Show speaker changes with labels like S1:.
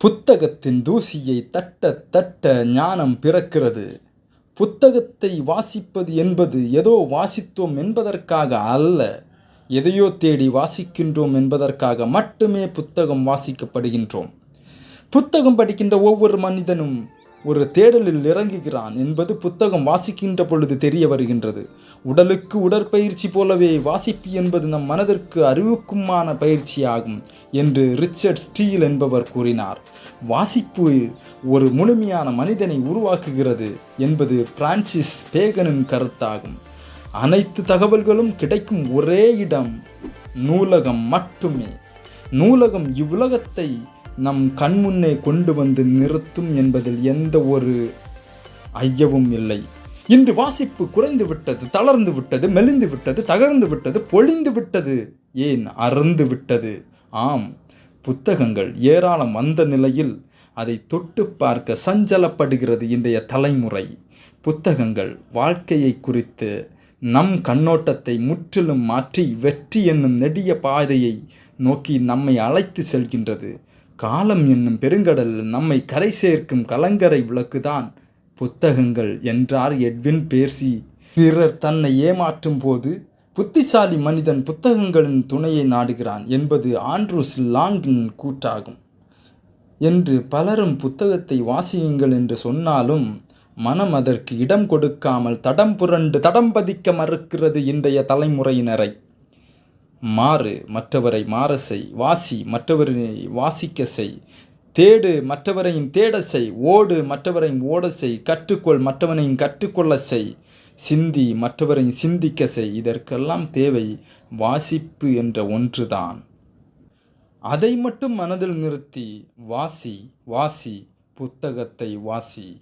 S1: புத்தகத்தின் தூசியை தட்ட தட்ட ஞானம் பிறக்கிறது. புத்தகத்தை வாசிப்பது என்பது ஏதோ வாசித்தோம் என்பதற்காக அல்ல. எதையோ தேடி வாசிக்கின்றோம் என்பதற்காக மட்டுமே புத்தகம் வாசிக்கப்படுகின்றோம். புத்தகம் படிக்கின்ற ஒவ்வொரு மனிதனும் ஒரு தேடலில் இறங்குகிறான் என்பது புத்தகம் வாசிக்கின்ற பொழுது தெரிய வருகின்றது. உடலுக்கு உடற்பயிற்சி போலவே வாசிப்பு என்பது நம் மனதிற்கு அறிவுக்குமான பயிற்சியாகும் என்று ரிச்சர்ட் ஸ்டீல் என்பவர் கூறினார். வாசிப்பு ஒரு முழுமையான மனிதனை உருவாக்குகிறது என்பது பிரான்சிஸ் பேகனின் கருத்தாகும். அனைத்து தகவல்களும் கிடைக்கும் ஒரே இடம் நூலகம் மட்டுமே. நூலகம் இவ்வுலகத்தை நம் கண்முன்னே கொண்டு வந்து நிறுத்தும் என்பதில் எந்த ஒரு ஐயவும் இல்லை. இன்று வாசிப்பு குறைந்து விட்டது தளர்ந்து விட்டது மெலிந்து விட்டது தகர்ந்து விட்டது பொழிந்து விட்டது ஏன் அறந்து விட்டது? ஆம் புத்தகங்கள் ஏராளம் வந்த நிலையில் அதை தொட்டு பார்க்க சஞ்சலப்படுகிறது இன்றைய தலைமுறை. புத்தகங்கள் வாழ்க்கையை குறித்து நம் கண்ணோட்டத்தை முற்றிலும் மாற்றி வெற்றி என்னும் நெடிய பாதையை நோக்கி நம்மை அழைத்து செல்கின்றது. காலம் என்னும் பெருங்கடல் நம்மை கரை சேர்க்கும் கலங்கரை விளக்குதான். புத்தகங்கள் என்றார் எட்வின் பேர்சி. பிறர் தன்னை ஏமாற்றும் போது புத்திசாலி மனிதன் புத்தகங்களின் துணையை நாடுகிறான் என்பது ஆண்ட்ரூஸ் லாங்கின் கூட்டாகும் என்று பலரும் புத்தகத்தை வாசியுங்கள் என்று சொன்னாலும் மனம் அதற்கு இடம் கொடுக்காமல் தடம் புரண்டு தடம் பதிக்க மறுக்கிறது இன்றைய தலைமுறையினரை. மாறு மற்றவரை மாற செய். வாசி மற்றவரை வாசிக்க செய். தேடு மற்றவரையும் தேட செய். ஓடு மற்றவரையும் ஓட செய். கற்றுக்கொள் மற்றவனையும் கற்றுக்கொள்ள செய். சிந்தி மற்றவரையும் சிந்திக்க செய். இதற்கெல்லாம் தேவை வாசிப்பு என்ற ஒன்றுதான். அதை மட்டும் மனதில் நிறுத்தி வாசி வாசி புத்தகத்தை வாசி.